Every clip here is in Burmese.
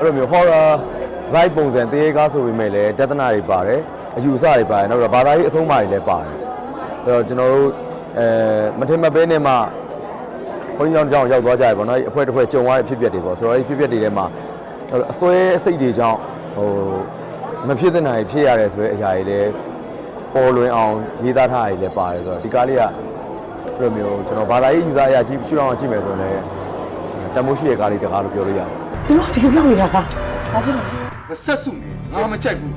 အဲ့လိုမျိုး horror vibe ပုံစံတရေကားဆိုပေမဲ့လည်းတသနာတွေပါတယ်အယူအဆတွေပါတယ်နောက်တော့ဘာသာရေးအဆုံးအမတွေလည်းပါတယ်အဲ့တော့ကျွန်တော်တို့အဲမထင်မပဲနဲ့မှဘုန်းကြီးကျောင်းတစ်ကျောင်းရောက်သွားကြရပေါ့နော်အဲ့အဖွဲ့တစ်ဖွဲ့ကြုံသွားတဲ့ဖြစ်ပျက်တွေပေါ့ဆိုတော့အဲ့ဒီဖြစ်ပျက်တွေထဲမှာအစွဲအစိတ်တွေကြောင့်ဟိုမဖြစ်တဲ့နိုင်ဖြစ်ရတယ်ဆိုတဲ့အရာတွေလည်းပေါ်လွင်အောင်ရေးသားထားတာတွေလည်းပါတယ်ဆိုတော့ဒီကားလေးကအဲ့လိုမျိုးကျွန်တော်ဘာသာရေးယူဆအရာကြည့်ရှုအောင်ကြည့်မယ်ဆိုရင်လည်းတမိုးရှိရဲ့ကားလေးတကားလို့ပြောလို့ရတယ် သူတို့ဒီလိုလုပ်နေတာလားဘာဖြစ်လဲ မဆက်စုနေငါမကြိုက်ဘူး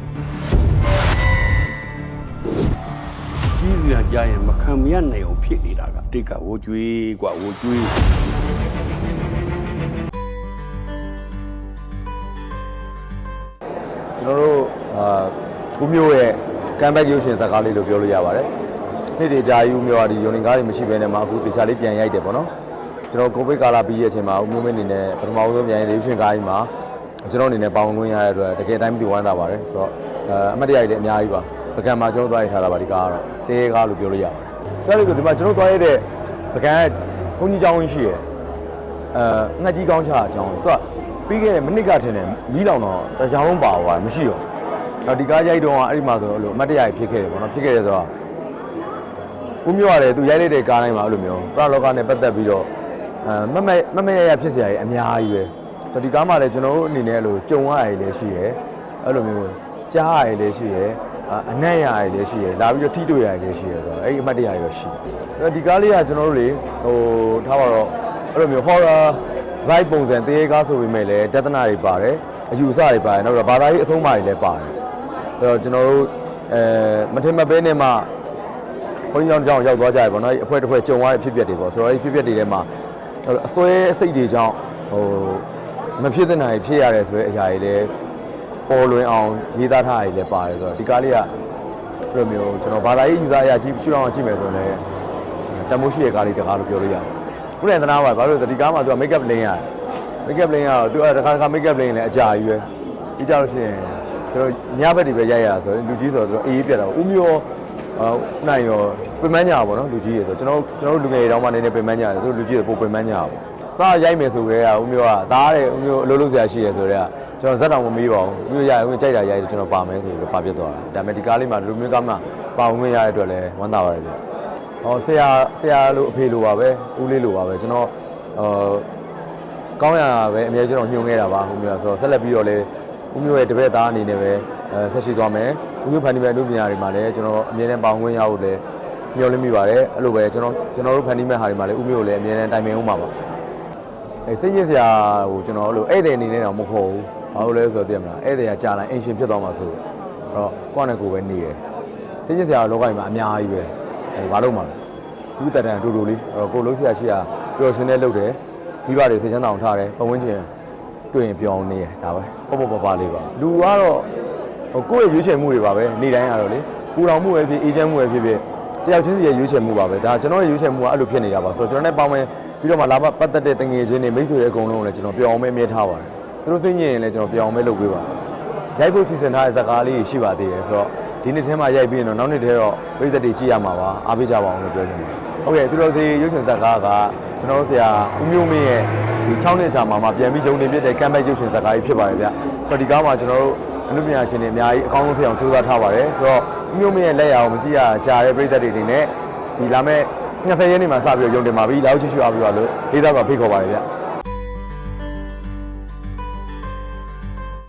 ကြီးစရာကြားရင်မခံမရနိုင်အောင်ဖြစ်နေတာကတိတ်ကဝိုးကျွေးกว่าဝိုးကျွေး ကျွန်တော်တို့အာဦးမျိုးရဲ့ကမ်ဘက်ရုပ်ရှင်ဇာတ်ကားလေးလို့ပြောလို့ရပါတယ်နေ့တွေကြာကြီးဦးမျိုးကဒီယုံနေကားတွေမရှိဘဲနဲ့မှအခုတေချာလေးပြန်ရိုက်တယ်ပေါ့နော် ကျွန်တော်ကိုဗစ်ကာလာပြီးရဲ့အချိန်မှာဦးမျိုးမင်းအနေနဲ့ပထမဆုံးပြန်ရိုက်တဲ့ရုပ်ရှင်ကားကြီးမှာကျွန်တော်အနေနဲ့ပေါဝင်ခွင့်ရတဲ့အတွက်တကယ်တိုင်းမသိဝမ်းသာပါတယ်ဆိုတော့အဲအမတ်တရကြီးလည်းအများကြီးပါပကံမှာကျွန်တော်သွားရထားတာပါဒီကားကတော့တေးကားလို့ပြောလို့ရပါတယ်ကျွန်တော်တို့ဒီမှာကျွန်တော်သွားရတဲ့ပကံကဘုန်းကြီးကျောင်းရှိရယ်အဲငှက်ကြီးကောင်းချအကြောင်းသူကပြီးခဲ့တဲ့မိနစ်ကထင်တယ်မီးလောင်တော့တစ်ကြောင်လုံးပါသွားတယ်မရှိတော့တော့ဒီကားရိုက်တော့အဲ့ဒီမှာဆိုတော့အဲ့လိုအမတ်တရကြီးဖြစ်ခဲ့တယ်ပေါ့နော်ဖြစ်ခဲ့တယ်ဆိုတော့ဦးမျိုးရတယ်သူရိုက်လိုက်တဲ့ကားတိုင်းမှာအဲ့လိုမျိုးပရလောကနဲ့ပတ်သက်ပြီးတော့အဲ မမမမရရဖြစ်စရာကြီးအများကြီးပဲဆိုတော့ဒီကားမှာလည်းကျွန်တော်တို့အနေနဲ့အဲ့လိုကြုံရရည်လည်းရှိရယ်အဲ့လိုမျိုးကြားရရည်လည်းရှိရယ်အာအနက်ရရည်လည်းရှိရယ်လာပြီးတော့ထိတွေ့ရရည်လည်းရှိရယ်ဆိုတော့အဲ့ဒီအမတ်တရကြီးတော့ရှိတယ်ဒီကားလေးကကျွန်တော်တို့လေဟိုထားပါတော့အဲ့လိုမျိုး horror vibe ပုံစံတရေကားဆိုပေမဲ့လည်းတသနာတွေပါတယ်အယူအဆတွေပါတယ်နောက်တော့ဘာသာရေးအဆုံးအမတွေလည်းပါတယ်အဲ့တော့ကျွန်တော်တို့အဲမထင်မပဲနဲ့မှဘုန်းကြီးကျောင်းတစ်ကျောင်းရောက်သွားကြရပေါ့နော်အဲ့အဖွဲ့တစ်ဖွဲ့ကြုံသွားတဲ့ဖြစ်ပျက်တွေပေါ့ဆိုတော့အဲ့ဒီဖြစ်ပျက်တွေထဲမှာ အစွဲအစိတ်တွေကြောင့်ဟိုမဖြစ်တဲ့နိုင်ဖြစ်ရတယ်ဆိုတဲ့အရာတွေလည်းပေါ်လွင်အောင်ရေးသားထားတာတွေလည်းပါတယ်ဆိုတော့ဒီကားလေးကအဲ့လိုမျိုးကျွန်တော်ဘာသာရေးယူဆအရာကြည့်ရှုအောင်ကြည့်မယ်ဆိုရင်လည်းတမိုးရှိရဲ့ကားလေးတကားလို့ပြောလို့ရတယ်။ခုနကသနာပါဘာလို့လဲဆိုတော့ဒီကားမှာသူက make up လင်းရတယ်။ make up လင်းရတော့သူကတစ်ခါတစ်ခါ make up လင်းရင်လည်းအကြာကြီးပဲ။ဒီကြလို့ရှိရင်ကျွန်တော်ညဘက်တွေပဲရိုက်ရတာဆိုရင်လူကြီးဆိုတော့သူအေးအေးပြတ်တာပေါ့။ဦးမျိုးအာနိုင်ရော ပင်မညာပါတော့လူကြီးရေဆိုကျွန်တော်ကျွန်တော်တို့လူငယ်တွေတောင်းမှနေနေပင်မညာတယ်သူတို့လူကြီးတွေပိုပင်မညာပေါ့။စားရိုက်မယ်ဆိုကြတဲ့ကဦးမျိုးကသားတဲ့ဦးမျိုးအလုပ်လုပ်စရာရှိရဆိုတော့ကျွန်တော်ဇက်တောင်မမေးပါဘူး။ဦးမျိုးရိုက်ဦးမျိုးကြိုက်တာရိုက်တယ်ကျွန်တော်ပါမယ်ဆိုပြီးပါပြစ်သွားတာ။ဒါပေမဲ့ဒီကားလေးမှာလူမျိုးကားမှာပါဝင်ခွင့်ရတဲ့အတွက်လည်းဝမ်းသာပါတယ်ဗျ။ဟောဆရာဆရာလိုအဖေလိုပါပဲဦးလေးလိုပါပဲကျွန်တော်အာကောင်းရပဲအများကြီးကျွန်တော်ညှို့ခဲ့တာပါဦးမျိုးဆိုတော့ဆက်လက်ပြီးတော့လေဦးမျိုးရဲ့တပည့်သားအနေနဲ့ပဲအဲဆက်ရှိသွားမယ်ဦးမျိုးဖန်တီးမဲ့အမှုပညာတွေမှာလည်းကျွန်တော်အမြဲတမ်းပေါင်းခွင့်ရဖို့လည်း မျှော်လင့်မိပါတယ်အဲ့လိုပဲကျွန်တော်ကျွန်တော်တို့ဖန်တီးမဲ့ဟာတွေမှာလည်းဦးမျိုးကိုလည်းအမြဲတမ်းတိုင်ပင်အောင်ပါပါအဲစိတ်ညစ်စရာဟိုကျွန်တော်တို့ဧည့်သည်အနေနဲ့တော့မခေါ်ဘူးဘာလို့လဲဆိုတော့သိရမလားဧည့်သည်ကကြာလိုက်အင်ရှင်ဖြစ်သွားမှာဆိုတော့အဲ့တော့ကိုယ့်နဲ့ကိုယ်ပဲနေရယ်စိတ်ညစ်စရာလောကကြီးမှာအများကြီးပဲဟိုဘာလို့မှလဲလူတက်တန်အတူတူလေးအဲ့တော့ကိုလုံးဆရာရှိတာပျော်ရွှင်နေလုပ်တယ်မိဘတွေစိတ်ချမ်းသာအောင်ထားတယ်ပတ်ဝန်းကျင်တွေ့ရင်ပြောင်းနေရဒါပဲပေါ့ပေါ့ပါပါလေးပါလူကတော့ဟိုကိုယ့်ရဲ့ရွေးချယ်မှုတွေပါပဲနေ့တိုင်းကတော့လေပူလောင်မှုပဲဖြစ်အေးချမ်းမှုပဲဖြစ်ဖြစ် တယောက်ချင်းစီရဲ့ရွေးချယ်မှုပါပဲဒါကျွန်တော်ရဲ့ရွေးချယ်မှုကအဲ့လိုဖြစ်နေတာပါဆိုတော့ကျွန်တော်နဲ့ပေါင်းမယ်ပြီးတော့မှလာပတ်သက်တဲ့တငယ်ချင်းတွေမိတ်ဆွေတွေအကုန်လုံးကိုလည်းကျွန်တော်ပြောင်းမဲအမြဲထားပါတယ်သူတို့စိတ်ညစ်ရင်လည်းကျွန်တော်ပြောင်းမဲလုပ်ပေးပါရိုက်ဖို့စီစဉ်ထားတဲ့ဇာတ်ကားလေးရှိပါသေးတယ်ဆိုတော့ဒီနေ့ထဲမှာရိုက်ပြီးရင်တော့နောက်နေ့ထဲတော့ပြည်သက်တွေကြည့်ရမှာပါအားပေးကြပါအောင်လို့ပြောချင်ပါတယ်ဟုတ်ကဲ့သူတော်စီရုပ်ရှင်ဇာတ်ကားကကျွန်တော်တို့ဆရာဦးမျိုးမင်းရဲ့ဒီ6နှစ်ချာမှာမှပြန်ပြီးဂျုံနေပြတဲ့ကမ်ဘက်ရုပ်ရှင်ဇာတ်ကားကြီးဖြစ်ပါတယ်ဗျ။ဆိုတော့ဒီကားမှာကျွန်တော်တို့အနုပညာရှင်တွေအများကြီးအကောင်းဆုံးဖြစ်အောင်ကြိုးစားထားပါတယ်။ဆိုတော့ဦး မျိုးမင်းရဲ့လက်ရအောင်မကြည့်ရကြာတဲ့ပြည်သက်တွေအနေနဲ့ဒီလာမဲ့20ရက်နေ့မှာစပြီးတော့ရုံတင်ပါပြီ။လောက်ချစ်ရှူအားပြီးပါလို့လေးသားစွာဖိတ်ခေါ်ပါတယ်ဗျ။